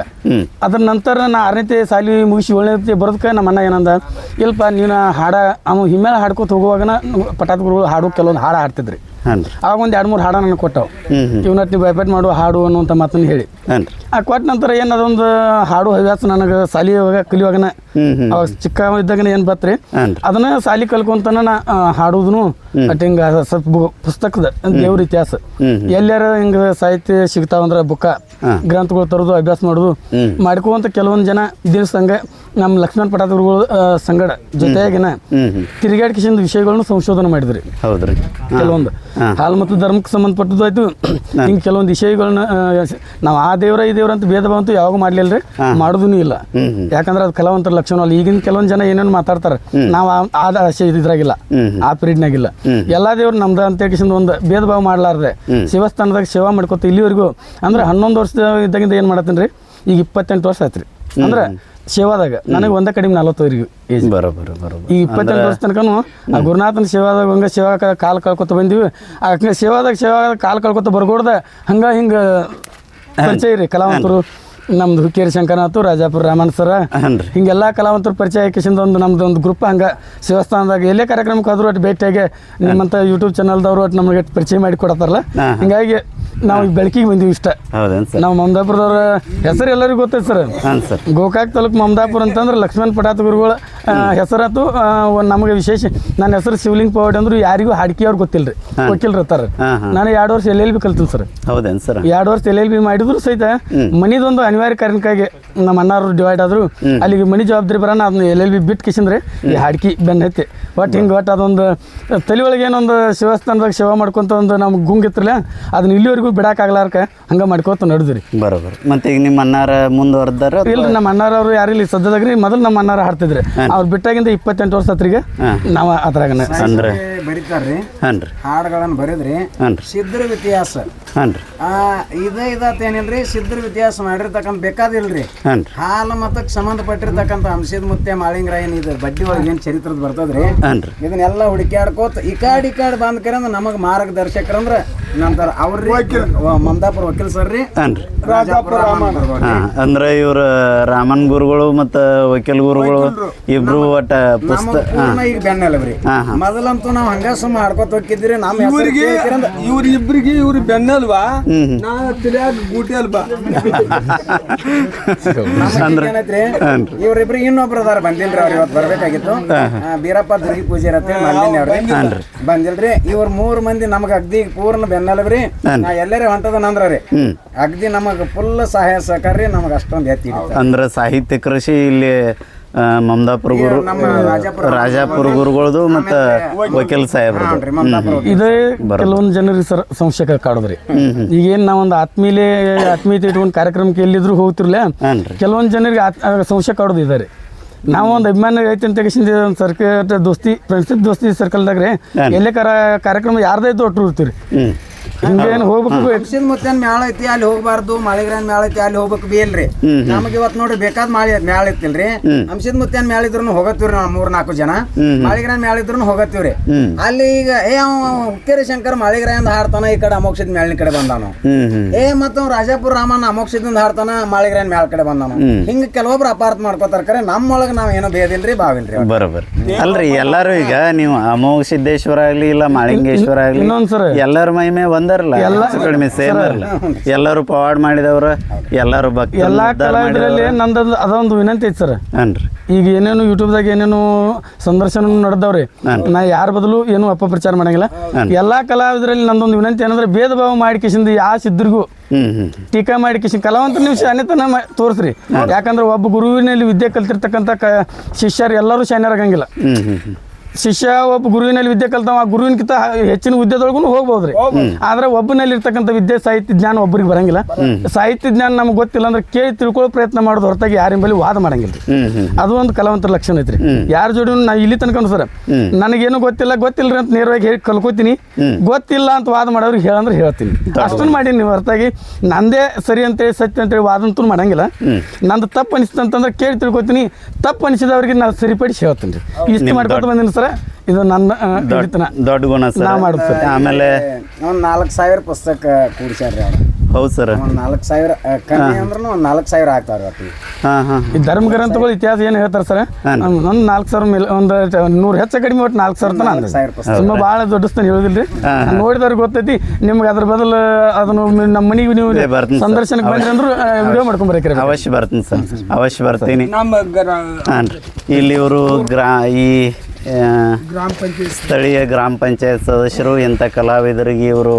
ಅದ್ರ ನಂತರ ನಾ ಆರನೇತೆ ಸಾಲಿ ಮುಗಿಸಿ ಏಳನೇತೆ ಬರೋದಕ್ಕೆ ನಮ್ಮ ಅಣ್ಣ ಏನಂದ ಇಲ್ಪ ನೀನು ಹಾಡ ಅವ ಹಿಮ್ಮೇಳ ಹಾಡ್ಕೊತ ಹೋಗುವಾಗನ ಪಟಾತ್ ಗುರುಗಳು ಹಾಡು ಕೆಲವೊಂದು ಹಾಡು ಹಾಡ್ತಿದ್ರಿ. ಹಾಂ ರೀ. ಅವಾಗ ಒಂದು ಎರಡು ಮೂರು ಹಾಡ ನನಗೆ ಕೊಟ್ಟವು. ಇವನಟ್ ನೀವು ಭಯಪಟ್ಟು ಮಾಡು ಹಾಡು ಅನ್ನುವಂಥ ಮಾತನ್ನು ಹೇಳಿ. ಹಾಂ ರೀ. ಆ ಕೊಟ್ಟ ನಂತರ ಏನು ಅದೊಂದು ಹಾಡು ಹವ್ಯಾಸ ನನಗೆ ಸಾಲಿ ಒಳಗೆ ಕಲಿಯುವಾಗನ ಅವಾಗ ಚಿಕ್ಕ ಇದ್ದಾಗನ ಏನು ಬತ್ರಿ? ಅದನ್ನ ಸಾಲಿ ಕಲ್ಕೊಂತನ ನಾ ಹಾಡುದನು ಬಟ್ ಹಿಂಗೆ ಸ್ವಲ್ಪ ಪುಸ್ತಕದ ದೇವ್ರ ಇತಿಹಾಸ. ಎಲ್ಲಾರ ಹಿಂಗೆ ಸಾಹಿತ್ಯ ಸಿಗ್ತಾವಂದ್ರೆ ಬುಕ್ಕ. ಗ್ರಂಥಗಳು ತರೋದು ಅಭ್ಯಾಸ ಮಾಡೋದು. ಮಾಡ್ಕೊಂತ ಕೆಲವೊಂದು ಜನ ಇದ್ರ ಸಂಘ ನಮ್ಮ ಲಕ್ಷ್ಮಣ ಆ, ಸಂಗಡ ಜೊತೆಯಾಗಿನ ತಿರುಗಾಡಿಕೆಸಿಂದ ವಿಷಯಗಳನ್ನು ಸಂಶೋಧನೆ ಮಾಡಿದ್ರಿ. ಹೌದ್ರಿ. ಕೆಲವೊಂದು. ಹಾಲ್ ಮತ್ತು ಧರ್ಮಕ್ಕೆ ಸಂಬಂಧಪಟ್ಟದ್ದು ಆಯ್ತು. ಹಿಂಗೆ ಕೆಲವೊಂದು ವಿಷಯಗಳನ್ನ ನಾವು ಆ ದೇವ್ರ ಈ ದೇವ್ರ ಅಂತ ಭೇದ ಭಾವ ಅಂತೂ ಯಾವಾಗ ಮಾಡ್ಲಿಲ್ರಿ. ಮಾಡೋದೂ ಇಲ್ಲ. ಯಾಕಂದ್ರೆ ಅದು ಕಲಾವಂತರ ಲಕ್ಷಣ ಅಲ್ಲ. ಈಗಿನ ಕೆಲವೊಂದು ಜನ ಏನೇನು ಮಾತಾಡ್ತಾರೆ. ನಾವು ಆ- ಆ ಆಸೆ ಇದ್ರಾಗಿಲ್ಲ. ಆ ಪೀರಿಯಡ್ನಾಗಿಲ್ಲ. ಎಲ್ಲಾ ದೇವ್ರು ನಮ್ದು ಅಂತ ಒಂದ್ ಒಂದು ಭೇದ ಭಾವ ಮಾಡ್ಲಾರ್ದೆ. ಶಿವಸ್ಥಾನದಾಗ ಸೇವಾ ಮಾಡ್ಕೊತ ಇಲ್ಲಿವರೆಗೂ ಅಂದ್ರೆ ಹನ್ನೊಂದು ವರ್ಷ ಇದ್ದಾಗಿಂದ ಏನು ಮಾಡತ್ತೀನಿ ರೀ? ಈಗ ಇಪ್ಪತ್ತೆಂಟು ವರ್ಷ ಆಯ್ತು ರೀ. ಅಂದ್ರೆ ಸೇವಾದಾಗ ನನಗೆ ಒಂದೇ ಕಡಿಮೆ ನಲವತ್ತೈದು ಏಜ್ ಬರೋಬರ ಈ ಇಪ್ಪತ್ತೆಂಟು ವರ್ಷ ತನಕನು ಆ ಗುರುನಾಥನ ಸೇವಾದಾಗ ಹಂಗ ಸೇವಾ ಕಾಲು ಕಳ್ಕೊತ ಬಂದೀವಿ. ಆ ಸೇವಾದಾಗ ಸೇವಾದಾಗ ಕಾಲು ಕಳ್ಕೊತ ಬರ್ಗೋಡ್ದ ಹಂಗೆ ಹಿಂಗ ಪರಿಚಯ ರೀ. ಕಲಾವಂತರು ನಮ್ದು ಹುಕ್ಕೇರಿ ಶಂಕರನಾಥ್ ರಾಜಾಪುರ ರಾಮನ್ ಸರ. ಹಿಂಗೆಲ್ಲ ಕಲಾವಂತರು ಪರಿಚಯ ಹಾಕಿಸಿಂದ ಒಂದು ನಮ್ದು ಒಂದು ಗ್ರೂಪ್ ಹಂಗ ಶಿವಸ್ಥಾನದಾಗ ಎಲ್ಲೇ ಕಾರ್ಯಕ್ರಮಕ್ಕೆ ಆದ್ರೂ ಒಟ್ಟು ಭೇಟಿಯಾಗಿ ನಿಮ್ಮಂಥ ಯೂಟ್ಯೂಬ್ ಚಾನಲ್ದವ್ರು ಒಟ್ಟು ನಮಗೆ ಪರಿಚಯ ಮಾಡಿ ಕೊಡತ್ತಾರಲ್ಲ. ಹಿಂಗಾಗಿ ನಾವು ಬೆಳಕಿಗೆ ಬಂದೀವಿ ಇಷ್ಟ. ಹೌದೇನು ಸರ್? ನಾವು ಮಮದಾಪುರದವ್ರ ಹೆಸರು ಎಲ್ಲರಿಗೂ ಗೊತ್ತೈತೆ ಸರ್ ಹಾಂ ಸರ್. ಗೋಕಾಕ್ ತಾಲೂಕು ಮಮದಾಪುರ ಅಂತಂದ್ರೆ ಲಕ್ಷ್ಮಣ್ ಪಟಾತ್ ಗುರುಗಳ ಹೆಸರಾತು ಒಂದು ನಮಗೆ ವಿಶೇಷ. ನನ್ನ ಹೆಸರು ಶಿವಲಿಂಗ ಪವಾಡ್ ಅಂದ್ರೆ ಯಾರಿಗೂ ಹಾಡ್ಕಿ ಅವ್ರು ಗೊತ್ತಿಲ್ಲ ರೀ ವಕೀಲ್ರು ಇರ್ತಾರೆ. ನಾನು ಎರಡು ವರ್ಷ ಎಲ್ ಎಲ್ ಬಿ ಕಲ್ತೀನಿ ಸರ್. ಹೌದೇನು ಸರ್? ಎರಡು ವರ್ಷ ಎಲ್ ಎಲ್ ಬಿ ಮಾಡಿದ್ರು ಸಹಿತ ಮನಿದೊಂದು ಅನಿವಾರ್ಯ ಕಾರಣಕ್ಕಾಗಿ ನಮ್ಮ ಅಣ್ಣಾರು ಡಿವೈಡ್ ಆದ್ರು. ಅಲ್ಲಿಗೆ ಮನಿ ಜವಾಬ್ದಾರಿ ಬರೋಣ ಅದನ್ನ ಎಲ್ ಎಲ್ ಬಿ ಬಿಟ್ಟು ಕಿಸಿಂದ್ರೆ ಈ ಹಾಡ್ಕಿ ಬೆನ್ನೈತಿ ಒಟ್ಟು ಹಿಂಗೆ ಒಟ್ಟು ಅದೊಂದು ತಲೆ ಒಳಗೆ ಏನೊಂದು ಶಿವಸ್ಥಾನದಾಗ ಸೇವಾ ಮಾಡ್ಕೊಂತ ಒಂದು ನಮ್ಗೆ ಗುಂಗಿತ್ರಲ್ಲ ಅದನ್ನ ಇಲ್ಲಿವರೆಗೂ ಬಿಡಕ್ಕಾಗ್ಲಾರ್ಕ ಹಂಗ ಮಾಡ್ಕೋತ ನಡೆದ್ರಿ. ಬರೋಬರ್. ಮತ್ತೆ ಈಗ ನಿಮ್ಮ ಅಣ್ಣಾರ ಮುಂದುವರೆದಾರ ಇಲ್ರಿ ನಮ್ಮ ಅಣ್ಣಾರವ್ರು ಯಾರು ಇಲ್ಲಿ ಸದ್ಯದಾಗ ರೀ ಮೊದಲು ನಮ್ಮ ಅಣ್ಣಾರ ಹಾಡ್ತಿದ್ರಿ. ಅವ್ರು ಬಿಟ್ಟಾಗಿಂದ ಇಪ್ಪತ್ತೆಂಟು ವರ್ಷ ಹತ್ರಿಗೆ. ನಾವು ಅದ್ರಾಗನ. ಅಂದ್ರೆ? ಬರೀತಾರ್ರಿ. ಹನ್ರಿ ರೀ. ಹಾಡುಗಳನ್ನು ಬರೆದ್ರಿ. ಹನ್ರಿ ರೀ. ಸಿದ್ಧರ ವ್ಯತ್ಯಾಸ. ಹನ್ರಿ ರೀ. ಆ, ಇದ ಇದತ್ತೇನಿಲ್ರಿ ಸಿದ್ಧರ ವ್ಯತ್ಯಾಸ ಮಾಡಿರ್ತಕ್ಕಂಥ ಬೇಕಾದಿಲ್ರಿ. ಹನ್ರಿ ರೀ. ಹಾಲು ಮತಕ್ಕೆ ಸಂಬಂಧಪಟ್ಟಿರ್ತಕ್ಕಂಥ ಅಂಶದ ಮುತ್ತೆ ಏನ್ ಇದು ಬಡ್ಡಿ ಒಳಗೆ ಏನು ಚರಿತ್ರದ ಬರ್ತದ್ರಿ? ಹನ್ರಿ ರೀ. ಇದನ್ನೆಲ್ಲ ಹುಡುಕ್ಯಾಡ್ಕೋತ ಈ ಕಾಡ್ ಈ ಕಾಡ್ ಬಂದ್ ನಮಗ್ ಮಾರ್ಗದರ್ಶಕರಂದ್ರ ನಂತರ ಅವ್ರಿ ವ- ಮಮದಾಪುರ ವಕೀಲ್ ಸರ್ ರೀ. ಹನ್ರಿ ರೀ ರಾಜಾಪುರ. ಹಾಂ ಅಂದ್ರೆ ಇವ್ರ ರಾಮನ್ ಗುರುಗಳು ಮತ್ತು ವಕೀಲ್ ಗುರುಗಳು ಇಬ್ರು ಒಟ್ಟ ಪುಸ್ತಕ ನಮಗ್ ಪೂರ್ಣ ಈಗ ಬೆನ್ನೆಲಬ್ರಿ ಹಾಂ ಹಾಂ. ಮೊದಲಂತೂ ನಾವು ಹಂಗ ಸುಮ್ಮ ಆಡ್ಕೋತ ಹೋಗಿದ್ರಿ ನಮ್ಮ ಇವ್ರಿಗೆ ಕೇಳ್ತೀರಂದ್ರ ಇವ್ರ ಇಬ್ರಿಗೆ ಇವ್ರ ಬೆನ್ನಲ್ವಾ. ನಾ ತಿಳಿಯಾಗ ಗೂಟಿ ಅಲ್ವಾ? ಏನೈತ್ರಿ ಇವ್ರಿಬ್ರು ಇನ್ನೊಬ್ರು ಅದಾರ ಬಂದಿಲ್ರಿ ಅವ್ರ ಇವತ್ತು ಬರ್ಬೇಕಾಗಿತ್ತು. ಆ, ಬೀರಪ್ಪ ದುರ್ಗಿ ಪೂಜೆ ಇರತ್ತೆ ಮಲ್ಲಿನಿ ಅವ್ರಿ ಬಂದಿಲ್ರಿ ಇವ್ರ ಮೂರ್ ಮಂದಿ ನಮಗ ಅಗ್ದಿ ಪೂರ್ಣ ಬೆನ್ನಲ್ಬ್ರಿ ನಾ ಎಲ್ಲರೇ ಹೊಂಟದ ನಂದ್ರಿ ಹ್ಮ್. ಅಗ್ದಿ ನಮಗ ಫುಲ್ ಸಹಾಯ ಸಹಕಾರ ರೀ ನಮಗ ಅಷ್ಟೊಂದು ಎತ್ತಿ ಅಂದ್ರ ಅಂದ್ರೆ ಸಾಹಿತ್ಯ ಕೃಷಿ ಇಲ್ಲಿ ಮಮದಾಪುರ ಗುರು ರಾಜಾಪುರ ಗುರುಗಳದು ಮತ್ತು ವಕೀಲ್ ಸಾಹೇಬ್ರದು. ನೋಡ್ರಿ ಇದೇ ಕೆಲವೊಂದು ಜನರಿಗೆ ಸರ್ ಸಂಶಯ ಕಾಡೋದ್ರಿ. ಈಗೇನು ನಾವೊಂದು ಆತ್ಮೀಯಲೆ ಆತ್ಮೀಯತೆ ಇಟ್ಕೊಂಡು ಕಾರ್ಯಕ್ರಮಕ್ಕೆ ಎಲ್ಲಿದ್ರು ಹೋಗ್ತಿರ್ಲ ಕೆಲವೊಂದು ಜನರಿಗೆ ಸಂಶಯ ಕಾಡೋದು ಇದ್ದಾರೆ ನಾವು ಒಂದು ಅಭಿಮಾನ ಐತಿ ಅಂತ ಒಂದು ಸರ್ಕಲ್ ದೋಸ್ತಿ ಫ್ರೆಂಡ್ಶಿಪ್ ದೋಸ್ತಿ ಸರ್ಕಲ್ದಾಗ ರೀ. ಎಲ್ಲೇ ಕರ ಕಾರ್ಯಕ್ರಮ ಯಾರ್ದೇ ಇದ್ದು ಒಟ್ಟರು ಹ್ಞೂ ಹಿಂಗೇನು ಹೋಗ್ಬೇಕು? ಹೆಚ್ಚಿನ ಮುತ್ತೇನ್ ಮ್ಯಾಳ ಐತಿ ಅಲ್ಲಿ ಹೋಗ್ಬಾರ್ದು ಮಾಳಿಗ್ರಾನ್ ಮ್ಯಾಳ ಐತಿ ಅಲ್ಲಿ ಹೋಗ್ಬೇಕು ಬಿ ಇಲ್ರಿ. ನಮಗೆ ಇವತ್ತು ನೋಡ್ರಿ ಬೇಕಾದ ಮಾಳಿ ಮ್ಯಾಳ ಐತಿಲ್ರಿ. ಹಂಸಿದ ಮುತ್ತೇನ್ ಮ್ಯಾಳ ಇದ್ರು ಹೋಗತ್ತೀವ್ರಿ ನಾವು ಮೂರ್ ನಾಲ್ಕು ಜನ. ಮಾಳಿಗ್ರಾನ್ ಮ್ಯಾಳ ಇದ್ರು ಹೋಗತ್ತೀವ್ರಿ. ಅಲ್ಲಿ ಈಗ ಏ ಅವ ಹುಕ್ಕೇರಿ ಶಂಕರ್ ಮಾಳಿಗ್ರಾಯಂದ ಹಾಡ್ತಾನ ಈ ಕಡೆ ಅಮೋಕ್ಷದ ಮ್ಯಾಳಿನ ಕಡೆ ಬಂದಾನು. ಏ ಮತ್ತ ರಾಜಾಪುರ ರಾಮನ ಅಮೋಕ್ಷದಿಂದ ಹಾಡ್ತಾನ ಮಳೆಗ್ರಾನ್ ಮ್ಯಾಳ ಕಡೆ ಬಂದಾನು. ಹಿಂಗ ಕೆಲವೊಬ್ರು ಅಪಾರ್ಥ ಮಾಡ್ಕೋತಾರ ಕರೆ ನಮ್ಮೊಳಗ ನಾವ್ ಏನೋ ಭೇದಿಲ್ರಿ ಬಾವಿಲ್ರಿ ಬರೋಬರ್. ಅಲ್ರಿ ಎಲ್ಲಾರು ಈಗ ನೀವು ಅಮೋಘ ಸಿದ್ದೇಶ್ವರ ಆಗ್ಲಿ ಇಲ್ಲ ಮಾಳಿಂಗೇಶ್ವರ ಆಗ್ಲಿ ಎಲ್ಲರ ಮೈ ಕಡಿಮೆ ಸೇಮ್ ಇರಲ್ಲ ಎಲ್ಲರೂ ಪವಾಡ್ ಮಾಡಿದವ್ರ ಎಲ್ಲರೂ ಭಕ್ತ ಎಲ್ಲಾ ಕಲಾವಿದರಲ್ಲಿ ನಂದೊಂದು ಅದೊಂದು ವಿನಂತಿ ಐತಿ ಸರ್. ಈಗ ಏನೇನು ಯೂಟ್ಯೂಬ್ದಾಗ ಏನೇನು ಸಂದರ್ಶನ ನಡೆದವ್ರಿ. ನಾ ಯಾರ ಬದಲು ಏನು ಅಪಪ್ರಚಾರ ಮಾಡಂಗಿಲ್ಲ. ಎಲ್ಲಾ ಕಲಾವಿದರಲ್ಲಿ ನಂದೊಂದು ವಿನಂತಿ ಏನಂದ್ರೆ ಭೇದ ಭಾವ ಮಾಡಿ ಕಿಸಿಂದ ಯಾವ ಸಿದ್ಧರಿಗೂ ಹ್ಞೂ ಹ್ಞೂ ಟೀಕಾ ಮಾಡಿ ಕಿಶನ್ ಕಲಾವಂತ ನೀವು ಶಾನೆತನ ಮಾ- ತೋರಿಸ್ರಿ. ಯಾಕಂದ್ರೆ ಒಬ್ಬ ಗುರುವಿನಲ್ಲಿ ವಿದ್ಯೆ ಕಲ್ತಿರ್ತಕ್ಕಂಥ ಕ ಶಿಷ್ಯರು ಎಲ್ಲರೂ ಶಾನ್ಯರಾಗಂಗಿಲ್ಲ. ಶಿಷ್ಯ ಒಬ್ಬ ಗುರುವಿನಲ್ಲಿ ವಿದ್ಯೆ ಕಲ್ತಾವ ಆ ಗುರುವಿನಕಿಂತ ಹೆಚ್ಚಿನ ವಿದ್ಯೆದೊಳಗೂ ಹೋಗ್ಬೋದ್ರಿ. ಆದ್ರೆ ಒಬ್ಬನಲ್ಲಿ ಇರ್ತಕ್ಕಂಥ ವಿದ್ಯೆ ಸಾಹಿತ್ಯ ಜ್ಞಾನ ಒಬ್ಬರಿಗೆ ಬರಂಗಿಲ್ಲ. ಸಾಹಿತ್ಯ ಜ್ಞಾನ ನಮ್ಗೆ ಗೊತ್ತಿಲ್ಲ ಅಂದ್ರೆ ಕೇಳಿ ತಿಳ್ಕೊಳ್ಳೋ ಪ್ರಯತ್ನ ಮಾಡೋದು ಹೊರತಾಗಿ ಯಾರ ಬಳಿ ವಾದ ಮಾಡಂಗಿಲ್ಲ ಅದು ಒಂದು ಕಲಾವಂತರ ಲಕ್ಷಣ ಐತ್ರಿ. ಯಾರ ಜೋಡಿ ನಾ ಇಲ್ಲಿ ತನಕ ಸರ್ ನನಗೇನು ಗೊತ್ತಿಲ್ಲ ಗೊತ್ತಿಲ್ಲರಿ ಅಂತ ನೇರವಾಗಿ ಹೇಳಿ ಕಲ್ಕೋತೀನಿ. ಗೊತ್ತಿಲ್ಲ ಅಂತ ವಾದ ಮಾಡೋರಿಗೆ ಹೇಳಂದ್ರೆ ಹೇಳ್ತೀನಿ. ಅಷ್ಟನ್ನು ಮಾಡಿ ನೀವು ಹೊರತಾಗಿ ನಂದೇ ಸರಿ ಅಂತೇಳಿ ಸತ್ಯ ಅಂತೇಳಿ ವಾದಂತೂ ಮಾಡಂಗಿಲ್ಲ. ನಂದು ತಪ್ಪು ಅನಿಸ್ತಂತಂದ್ರೆ ಕೇಳಿ ತಿಳ್ಕೊತೀನಿ. ತಪ್ಪು ಅನಿಸಿದವ್ರಿಗೆ ನಾನು ಸರಿಪಡಿಸಿ ಹೇಳ್ತೀನಿ. ರೀ ಇಷ್ಟು ಮಾಡ್ಕೊತ ಬಂದಿನಿ ಸರ್. ಇದು ನನ್ನ ಹಿಡಿತನ ದೊಡ್ಡ ಗುಣ ನಾ ಸರ್. ಮಾಡೋದು ಸರ್ ಆಮೇಲೆ ಒಂದ್ ನಾಲ್ಕು ಸಾವಿರ ಪುಸ್ತಕ ಕೂಡ್ಸ್ಯಾರ್ರಿ ಅವ್ರು. ಹೌದು ಸರ್. ಒಂದ್ ನಾಲ್ಕು ಸಾವಿರ ಕಮ್ಮಿ ಅಂದ್ರೂ ಒಂದು ನಾಲ್ಕು ಸಾವಿರ ಆಗ್ತಾವ್ರಿ ಒಟ್ಟಿಗೆ. ಹಾಂ ಹಾಂ ಈ ಧರ್ಮ ಗ್ರಂಥಗಳು ಇತಿಹಾಸ ಏನು ಹೇಳ್ತಾರೆ ಸರ್? ಒಂದು ನಾಲ್ಕು ಸಾವಿರ ಮೇಲೆ ಒಂದು ನೂರು ಹೆಚ್ಚು ಕಡಿಮೆ ಒಟ್ಟು ನಾಲ್ಕು ಸಾವಿರ ತನ ಅಂದ ಸಾವಿರ ಪುಸ್ತಕ. ತುಂಬ ಭಾಳ ದೊಡ್ಡಸ್ತಾನೆ ಹೇಳುದಿಲ್ರಿ. ನೋಡಿದವ್ರಿಗೆ ಗೊತ್ತೈತಿ ನಿಮ್ಗೆ ಅದ್ರ ಬದಲು ಅದನ್ನು ನಮ್ಮ ಮನೆಗೆ ನೀವು ಬರ್ತೀನಿ ಸಂದರ್ಶನಕ್ಕೆ ಬಂದ್ರೆ ಅಂದ್ರೆ ವಿಡಿಯೋ ಮಾಡ್ಕೊಂಡ್ ಬರಕ್ರಿ ಅವಶ್ಯ ಬರ್ತೀನಿ ಸರ್. ಅವಶ್ಯ ಬರ್ತೀನಿ. ರೀ ಇಲ್ಲಿ ಇವರು ಗ್ರಾ ಈ ಗ್ರಾಮ ಪಂಚಾಯತ್ ಸ್ಥಳೀಯ ಗ್ರಾಮ ಪಂಚಾಯತ್ ಸದಸ್ಯರು ಇಂಥ ಕಲಾವಿದರಿಗೆ ಇವರು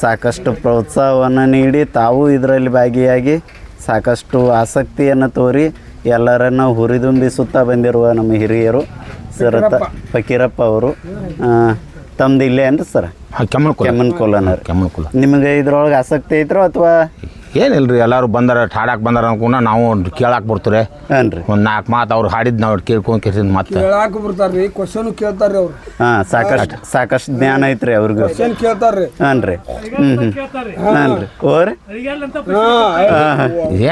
ಸಾಕಷ್ಟು ಪ್ರೋತ್ಸಾಹವನ್ನು ನೀಡಿ ತಾವು ಇದರಲ್ಲಿ ಭಾಗಿಯಾಗಿ ಸಾಕಷ್ಟು ಆಸಕ್ತಿಯನ್ನು ತೋರಿ ಎಲ್ಲರನ್ನು ಹುರಿದುಂಬಿಸುತ್ತಾ ಬಂದಿರುವ ನಮ್ಮ ಹಿರಿಯರು ಸರ್ ಫಕೀರಪ್ಪ. ಅವರು. ತಮ್ದು ಇಲ್ಲೇ ಏನ್ರಿ ಸರ್? ಕೆಮ್ಮನ್ ಕುಲ ಕೆಮ್ಮನ್ ಕೋಲನರ್ ನಿಮಗೆ ಇದ್ರೊಳಗೆ ಆಸಕ್ತಿ ಐತ್ರೋ ಅಥವಾ ಏನಿಲ್ರಿ ಎಲ್ಲರೂ ಬಂದಾರ ಹಾಡಕ್ಕೆ ಬಂದಾರ ಅನ್ಕೊಂಡ ನಾವು ಕೇಳಾಕ್ ಬರ್ತಾರೆ. ಒಂದ್ ರೀ ಒಂದು ನಾಲ್ಕು ಮಾತು ಅವ್ರು ಹಾಡಿದ್ ನಾವು ಕೇಳ್ಕೊಂಡು ಕೇಳ್ತೀನಿ ಮತ್ತೆ. ಕೇಳಾಕ ಬರ್ತಾರ್ರಿ ಕ್ವಶನ್ ಕೇಳ್ತಾರ್ರಿ ಅವ್ರು. ಹಾಂ ಸಾಕಷ್ಟು ಸಾಕಷ್ಟು ಜ್ಞಾನ ಐತ್ರಿ ಅವ್ರಿಗೆ. ಕ್ವಶನ್ ಕೇಳ್ತಾರ್ರಿ. ಹಾಂ ರೀ ಹ್ಞೂ ಹ್ಞೂ ಹಾಂ ರೀ ಓರಿ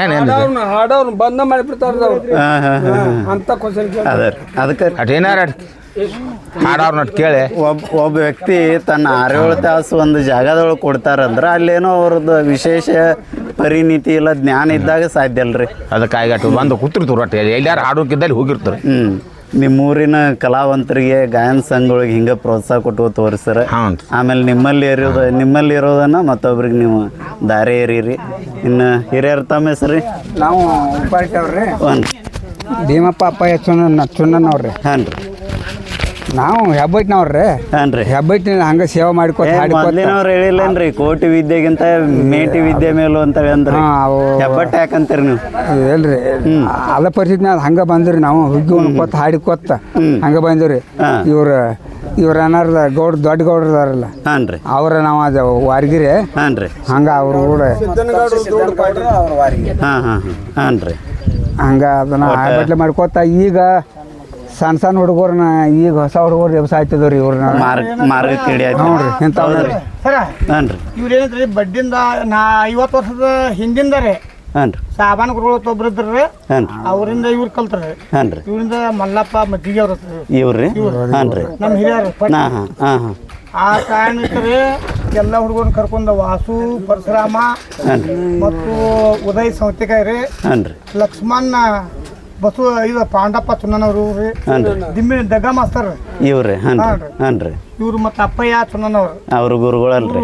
ಏನೇನು ಹಾಡವ್ರನ್ನ ಬಂದ ಮಾಡಿಬಿಡ್ತಾರ್ರಿ ಅವ್ರು. ಹಾಂ ಹಾಂ ಹಾಂ ಅಂತ ಕ್ವಶನ್ ಕೇಳ್ತಾರೆ ಅದೇ ರೀ. ಅದಕ್ಕೆ ಅಟ್ ಏನಾರ ಹಾಡವ್ರನ್ನ ಕೇಳಿ. ಒಬ್ಬ ಒಬ್ಬ ವ್ಯಕ್ತಿ ತನ್ನ ಆರೇಳು ತಾಸು ಒಂದು ಜಾಗದೊಳಗೆ ಕೊಡ್ತಾರಂದ್ರೆ ಅಲ್ಲೇನೋ ಅವ್ರದ್ದು ವಿಶೇಷ ಪರಿಣಿತಿ ಇಲ್ಲ ಜ್ಞಾನ ಇದ್ದಾಗ ಸಾಧ್ಯ ಅಲ್ರಿ. ಅದಕ್ಕಾಗಿ ಅಟ್ಟು ಬಂದು ಕೂತಿರ್ತಾರೆ ಒಟ್ಟು. ಎಲ್ಲಾರು ಹಾಡೋಕಿದ್ದಲ್ಲಿ ಹೋಗಿರ್ತಾರೆ. ಹ್ಞೂ ನಿಮ್ಮೂರಿನ ಕಲಾವಂತರಿಗೆ ಗಾಯನ ಸಂಘಗಳಿಗೆ ಹಿಂಗೆ ಪ್ರೋತ್ಸಾಹ ಕೊಟ್ಟು ತೋರಿಸ್ತಾರೆ ಹಾಂ ಆಮೇಲೆ ನಿಮ್ಮಲ್ಲಿ ಇರೋದು ನಿಮ್ಮಲ್ಲಿ ಇರೋದನ್ನು ಮತ್ತೊಬ್ರಿಗೆ ನೀವು ದಾರಿ ಏರಿರಿ. ಇನ್ನು ಹಿರಿಯರ್ ತಮ್ಮ ಹೆಸ್ರಿ? ನಾವು ಭೀಮಪ್ಪ ಅಪ್ಪ ಚುನ್ನ ಚುನ್ನನವ್ರಿ ಹಾಂ ರೀ ನಾವು ಹೆಬ್ಬಟ್ಟಿನವ್ರಿ ಹಾನ್ ರೀ. ಹೆಬ್ಬೈಟಿನ ಹಂಗ ಸೇವೆ ಮಾಡ್ಕೊತ ಹಾಡಿಕೊತ ಮೊದ್ಲಿನವ್ರು ಹೇಳಿಲ್ಲೇನ್ರಿ ಕೋಟಿ ವಿದ್ಯೆಗಿಂತ ಮೇಟಿ ವಿದ್ಯೆ ಮೇಲು ಅಂತ ಅಂದ್ರಿ. ಹಾ, ಅವು- ಹೆಬ್ಬಟ್ಟ ಯಾಕಂತೀರಿ ನೀವು? ಎಲ್ರಿ ಅದ ಪರಿಸ್ಥಿತಿ ಹಂಗ ಬಂದ್ರಿ ನಾವು ಹುಗ್ಗಿ ಉಣ್ಕೊತ ಹಾಡಿಕೊತ ಹಂಗ ಬಂದಿವ್ರಿ. ಹಾ. ಇವ್ರ ಇವ್ರ ಏನಾರ ಗೌಡ ದೊಡ್ಡ ಗೌಡ್ರ ಅದಾರಲ್ಲ ಹಾಂ ರೀ. ಅವ್ರ ನಾವು ಅದು ವಾರ್ಗಿರಿ. ಹಾನ್ರಿ ಹಂಗ ಅವ್ರ ಕೂಡ ಹಾಂ ಹಾಂ ಹಾಂ ಹಾಂ ರೀ. ಹಂಗ ಅದನ್ನ ಹಾಡ್ಬಟ್ಲೆ ಮಾಡ್ಕೊತ ಈಗ ಸಣ್ಣ ಸಣ್ಣ ಹುಡುಗರನ್ನ ಈಗ ಹೊಸ ಹುಡುಗರು ವ್ಯವಸಾಯ ರೀ ಇವ್ರನ್ನ ಮಾರ್ಗ ಮಾರ್ಗಕ್ಕೆ ಹಿಡಿ ಆಯ್ತು. ಹ್ಞೂ ರೀ ಇಂಥವ್ನ ಸರ ಹಾಂ ರೀ ಇವ್ರು ಏನೈತ್ರಿ ಬಡ್ಡಿಂದ ನಾ ಐವತ್ತು ವರ್ಷದ ಹಿಂದಿಂದ ರೀ. ಹ್ಞೂ ರೀ ಸಾಬಾನ್ ಗುರುಗಳು ಇದ್ರಿ ರೀ. ಅವರಿಂದ ಇವ್ರು ಕಲ್ತ್ರಿ ರೀ. ಇವರಿಂದ ಮಲ್ಲಪ್ಪ ಮಜ್ಜಿಗೆ ಅವ್ರ ಇವ್ರಿ ಹಾಂ ರೀ ನಮ್ಮ ಹಿರಿಯರು ಹಾಂ ಹಾಂ ಹಾಂ ಹಾಂ. ಆ ಕಾರಣಕ್ಕೆ ಎಲ್ಲ ಹುಡುಗರನ್ನ ಕರ್ಕೊಂಡ ವಾಸು ಪರಶುರಾಮ ಮತ್ತು ಉದಯ್ ಸೌತೆಕಾಯಿ ರೀ. ಹ್ಞೂ ರೀ ಲಕ್ಷ್ಮಣ ಬಸು ಇದು ಪಾಂಡಪ್ಪ ಚುನ್ನನವರು ರೀ ದಿಮ್ಮಿ ದಗ್ಗ ಮಾಸ್ತರ್ ಇವ್ರಿ ಹಾಂ ಹಾಂ ರೀ ರೀ. ಹಾಂ ರೀ ಇವ್ರು ಮತ್ತು ಅಪ್ಪಯ್ಯ ಚುನ್ನನವರು ಅವ್ರ ಗುರುಗಳಲ್ರಿ.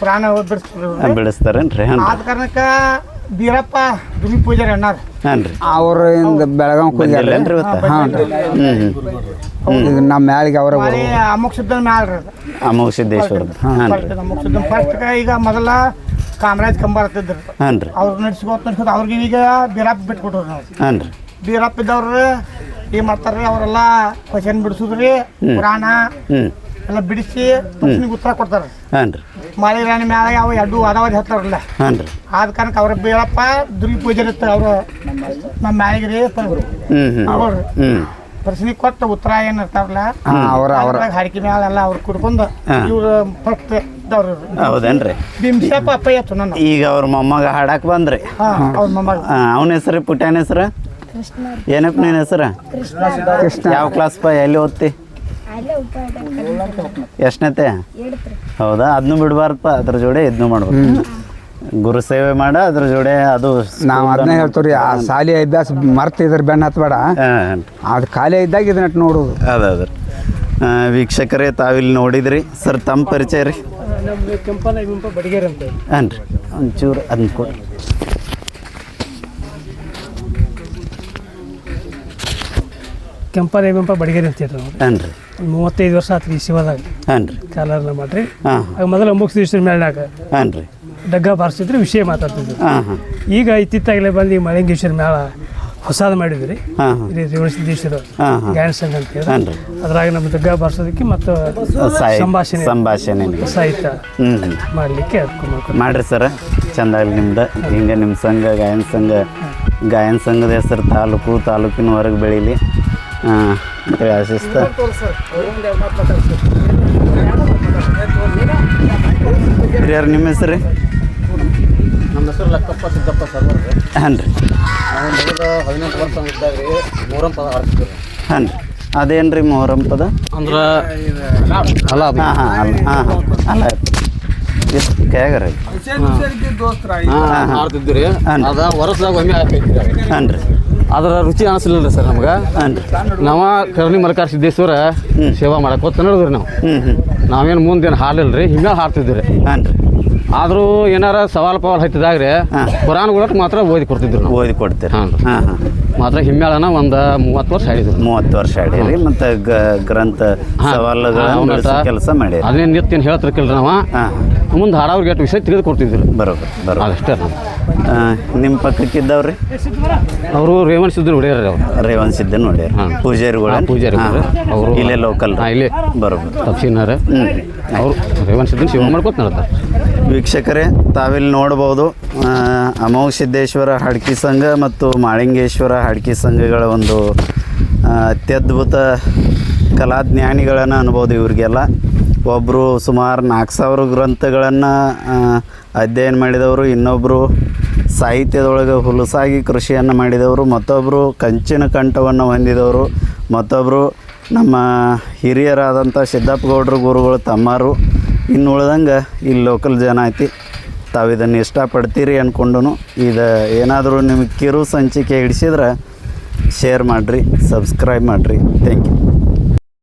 ಪ್ರಾಣ ಬಿಡಿಸ್ತಾರೆ ಬಿಡಿಸ್ತಾರೇನ್ರಿ ಹಾಂ ಆದ ಕಾರಣಕ್ಕೆ ಬೀರಪ್ಪ ದುಮಿ ಪೂಜಾರಿ ಅಣ್ಣಾರ ಹಾಂ ರೀ ಅವ್ರು ಇಂದ ಬೆಳಗಾವ್ ಬಂದಿಲ್ಲೇನ್ರಿ ಇವತ್ತು? ಹಾಂ ಈಗ ನಮ್ಮ ಮ್ಯಾಳಿಗೆ ಅವರ ಅಮೋಕ್ ಅಮುಕ್ ಸಿದ್ಧನ ಮ್ಯಾಲ ರೀ ಅದು. ಅಮೋಘ ಸಿದ್ದೇಶ್ವರದ ಹಾಂ ಅಮುಕ್ ಸಿದ್ಧನ ಫಸ್ಟ್ ಈಗ ಮೊದಲ ಕಾಮರಾಜ್ ಕಂಬಾರ್ ಹತ್ತಿದ್ರು ಅವ್ರು ನಡೆಸ್ಕೊತ ನಡೆಸ್ಕೊತ ಅವ್ರಿಗೆ ಈಗ ಬಿರಾಪ್ ಬಿಟ್ಕೊಟ್ರು ನಾವು ಹಾಂ ರೀ ಬೀರಪ್ಪ ಇದ್ದವ್ರು ಈ ಮಾಡ್ತಾರ್ರಿ ಅವರೆಲ್ಲ ಕ್ವಶನ್ ಬಿಡಿಸುದ್ರಿ ಪುರಾಣ ಎಲ್ಲ ಬಿಡಿಸಿ ಪ್ರಶ್ನೆಗೆ ಉತ್ತರ ಕೊಡ್ತಾರೆ. ಹಾಂ ರೀ ಮಳೆ ರಾಣಿ ಮ್ಯಾಲ ಯಾವ ಎರಡು ಅದಾವಧಿ ಹತ್ತಾರಲ್ಲ ಹಾಂ ರೀ ಆದ ಕಾರಣಕ್ಕೆ ಅವ್ರ ಬೀರಪ್ಪ ದುರ್ಗಿ ಪೂಜೆ ಇರ್ತಾರೆ ಅವರು ನಮ್ಮ ಮ್ಯಾಲಿಗೆ ರೀ ಹ್ಞೂ ಹ್ಞೂ ಅವ್ರು ಪ್ರಶ್ನೆ ಕೊಟ್ಟು ಉತ್ತರ ಏನು ಇರ್ತಾರಲ್ಲ ಅವ್ರ- ಅವ್ರ- ಹಾಡಿಕೆ ಮ್ಯಾಲ ಎಲ್ಲ ಅವ್ರು ಕುಡ್ಕೊಂಡು. ಇವ್ರು ಫಸ್ಟ್ ಇದ್ದವ್ರು ಹೌದೇನ್ರಿ? ಬಿಂಬಿಸಪ್ಪ ಚುನನ ಈಗ ಅವ್ರ ಮೊಮ್ಮಗ ಹಾಡಕ್ಕೆ ಬಂದ್ರಿ. ಹಾ ಅವ್ರ ಮೊಮ್ಮಗ. ಅವನ ಹೆಸರು ಪುಟ್ಯಾನ ಹೆಸರು? ಏನಪ್ಪ ನಿನ್ನ ಹೆಸರು? ಕೃಷ್ಣ ಯಾವ ಕ್ಲಾಸ್ ಪ? ಎಲ್ಲಿ ಓದ್ತಿ? ಎಷ್ಟನೇತೆ? ಹೌದಾ? ಅದನ್ನು ಬಿಡಬಾರ್ದಪ್ಪ. ಅದ್ರ ಜೋಡಿ ಇದನ್ನು ಮಾಡ್ಬೇಕು. ಗುರು ಸೇವೆ ಮಾಡ ಅದ್ರ ಜೋಡಿ ಅದು ನಾವು ಅದನ್ನ ಹೇಳ್ತೀವ್ರಿ ಆ ಶಾಲೆ ಅಭ್ಯಾಸ ಮರ್ತ ಇದ್ರ ಬೆನ್ನ ಹತ್ಬೇಡ. ಅದು ಖಾಲಿ ಇದ್ದಾಗ ಇದನ್ನ ನೋಡೋದು. ಅದ ವೀಕ್ಷಕರೇ ತಾವಿಲ್ಲಿ ನೋಡಿದ್ರಿ. ಸರ್ ತಮ್ಮ ಪರಿಚಯ ರೀ. ನಮ್ಮ ಕೆಂಪನ ಗುಂಪ ಬಡಿಗೇರಿ ಅಂತ. ಹಾಂ ರೀ. ಒಂಚೂರು ಅದನ್ನ ಕೊಡಿ ಕೆಂಪನ ಬೆಂಪ ಬಡಿಗೇರಿ ಅಂತ ಹೇಳ್ರಿ ನಾವು ಹಾಂ ರೀ. ಮೂವತ್ತೈದು ವರ್ಷ ಆತ್ರಿ ಈ ಶಿವದಾಗ. ಹಾಂ ರೀ. ಕಾಲರ್ನ ಮಾಡ್ರಿ. ಹಾಂ. ಆಗ ಮೊದಲು ಅಂಬುಕ್ಸೇಶ್ವರ ಮೇಳ್ನಾಗ ಹಾಂ ರೀ. ಡಗ್ಗ ಬಾರಿಸಿದ್ರು ವಿಷಯ ಮಾತಾಡ್ತಿದ್ರು. ಹಾಂ ಹಾಂ. ಈಗ ಇತ್ತಿತ್ತಾಗಲೇ ಬಂದು ಈ ಮಳೆಂಗೇಶ್ವರ ಮೇಳ ಹೊಸಾದ ಮಾಡಿದ್ರಿ. ಹಾಂ ಹಾಂ. ಇಲ್ಲಿ ರೇವಣಸಿದ್ದೇಶ್ವರ ಹಾಂ ಹಾಂ. ಗಾಯನ ಸಂಘ ಅಂತ ಹೇಳಿ. ಹಾಂ ರೀ. ಅದ್ರಾಗ ನಮ್ಮ ದಗ್ಗ ಬಾರಿಸೋದಕ್ಕೆ ಮತ್ತು ಸಾಹಿ ಸಂಭಾಷಣೆ ಸಂಭಾಷಣೆ. ಸಾಹಿತ್ಯ ಹ್ಞೂ ಹ್ಞೂ ಮಾಡಲಿಕ್ಕೆ ಅದ್ಕೊಂಡು ಮಾಡ್ರಿ ಸರ. ಚಂದ ಆಗಲಿ ನಿಮ್ದು. ಹಿಂಗೆ ನಿಮ್ಮ ಸಂಘ ಗಾಯನ ಸಂಘ. ಗಾಯನ ಸಂಘದ ಹೆಸರು ತಾಲೂಕು ತಾಲೂಕಿನ ಹೊರಗೆ ಬೆಳೀಲಿ. ಹಾಂ ಅಂತೇಳಿ ಆಶಿಸ್ತ ಯಾರು ನಿಮ್ಮ ಹೆಸರು? ನಮ್ಮ ಹೆಸರು ಲಕ್ಕಪ್ಪ ಸಿದ್ದಪ್ಪ ಸರ್ ಹಾಂ ರೀ. ಹದಿನೆಂಟು ವರ್ಷ ಇದ್ದಾಗ ರೀ ಮೂರಂ ಪದ ಹಾಡ್ತಿದ್ವಿ ಹಾಂ ರೀ. ಅದೇನು ರೀ ಮೊಹರಂ ಪದ? ಅಂದ್ರೆ ಅಲ್ಲ ಹಾಂ ಹಾಂ ಅಲ್ಲ ಹಾಂ ಹಾಂ ಅಲ್ಲ ಎಷ್ಟು ಕೈಯಾಗ ರೀ ಹಾಂ ರೀ ಹಾಂ. ಅದ ವರ್ಷದಾಗ ಒಮ್ಮೆ ಹಾಂ ರೀ. ಅದರ ರುಚಿ ಅನಿಸ್ಲಿಲ್ಲ ರೀ ಸರ್ ನಮ್ಗೆ. ನಾವ ಕರ್ಣಿ ಮಲ್ಕಾರ ಸಿದ್ದೇಶ್ವರ ಸೇವಾ ಮಾಡಕ್ಕೆ ಹೋಗ್ತ ನೋಡಿದ್ರಿ ನಾವು. ನಾವೇನು ಮುಂದೇನು ಹಾಡಲಿಲ್ಲ ರೀ. ಹಿಂಗೆ ಹಾಡ್ತಿದ್ವಿ ರೀ. ಆದರೂ ಏನಾರ ಸವಾಲ್ ಪವಾಲ್ ಹತ್ತಿದಾಗ ರೀ ಪುರಾಣಗಳಕ್ಕೆ ಮಾತ್ರ ಓದಿ ಕೊಡ್ತಿದ್ರು ಓದಿ ಕೊಡ್ತೀರಿ. ಹಾಂ ಹಾಂ ಮಾತ್ರ ಹಿಮ್ಮೇಳನ ಒಂದು ಮೂವತ್ತು ವರ್ಷ ಆಡಿದ್ರು ಮೂವತ್ತು ವರ್ಷ ಆಡೀರಿ ಮತ್ತು ಗ್ರಂಥ ಕೆಲಸ ಮಾಡಿ ಅದನ್ನೇ ನಿತ್ಯನ ಹೇಳ್ತಿರ್ಕಿಲ್ಲ ನಾವು. ಮುಂದೆ ಹಾಡವ್ರಿಗೆ ಎಷ್ಟು ವಿಷಯ ತಿಳಿದು ಕೊಡ್ತಿದ್ರು. ಬರೋಬರ್ ಬರೋ ಅಷ್ಟೇ ನಿಮ್ಮ ಪಕ್ಕಕ್ಕೆ ಇದ್ದವ್ರಿ ಅವರು ರೇವಣ್ ಸಿದ್ಧನ ಹೊಡೆಯರ ಅವರು. ರೇವಣ್ ಸಿದ್ಧ ನೋಡ್ಯಾರ ಪೂಜಾರಿಗಳು. ಪೂಜಾರಿ ಅವರು ಇಲ್ಲೇ ಲೋಕಲ್ ಇಲ್ಲೇ ಬರೋಬರ್ ತಪ್ಸಿನಾರ ಅವರು ರೇವಣ್ ಸಿದ್ಧನ ಶಿವ ಮಾಡ್ಕೊತ ನೋಡ್ತಾರೆ ವೀಕ್ಷಕರೇ ತಾವಿಲ್ಲಿ ನೋಡ್ಬೋದು ಆ, ಅಮೋಘ ಸಿದ್ದೇಶ್ವರ ಹಡ್ಕಿ ಸಂಘ ಮತ್ತು ಮಾಳಿಂಗೇಶ್ವರ ಹಡ್ಕಿ ಸಂಘಗಳ ಒಂದು ಅತ್ಯದ್ಭುತ ಕಲಾಜ್ಞಾನಿಗಳನ್ನು ಅನ್ಬೋದು ಇವ್ರಿಗೆಲ್ಲ. ಒಬ್ಬರು ಸುಮಾರು ನಾಲ್ಕು ಸಾವಿರ ಗ್ರಂಥಗಳನ್ನು ಅಧ್ಯಯನ ಮಾಡಿದವರು ಇನ್ನೊಬ್ಬರು ಸಾಹಿತ್ಯದೊಳಗೆ ಹುಲಸಾಗಿ ಕೃಷಿಯನ್ನು ಮಾಡಿದವರು ಮತ್ತೊಬ್ಬರು ಕಂಚಿನ ಕಂಠವನ್ನು ಹೊಂದಿದವರು ಮತ್ತೊಬ್ಬರು ನಮ್ಮ ಹಿರಿಯರಾದಂಥ ಸಿದ್ದಪ್ಪಗೌಡರು ಗುರುಗಳು ತಮ್ಮಾರು. ಇನ್ನು ಉಳ್ದಂಗೆ ಇಲ್ಲಿ ಲೋಕಲ್ ಜನ ಐತಿ, ತಾವು ಇದನ್ನು ಇಷ್ಟಪಡ್ತೀರಿ ಅಂದ್ಕೊಂಡು ಇದು ಏನಾದರೂ ನಿಮಗೆ ಕಿರು ಸಂಚಿಕೆ ಹಿಡಿಸಿದ್ರೆ ಶೇರ್ ಮಾಡಿರಿ ಸಬ್ಸ್ಕ್ರೈಬ್ ಮಾಡಿರಿ. Thank you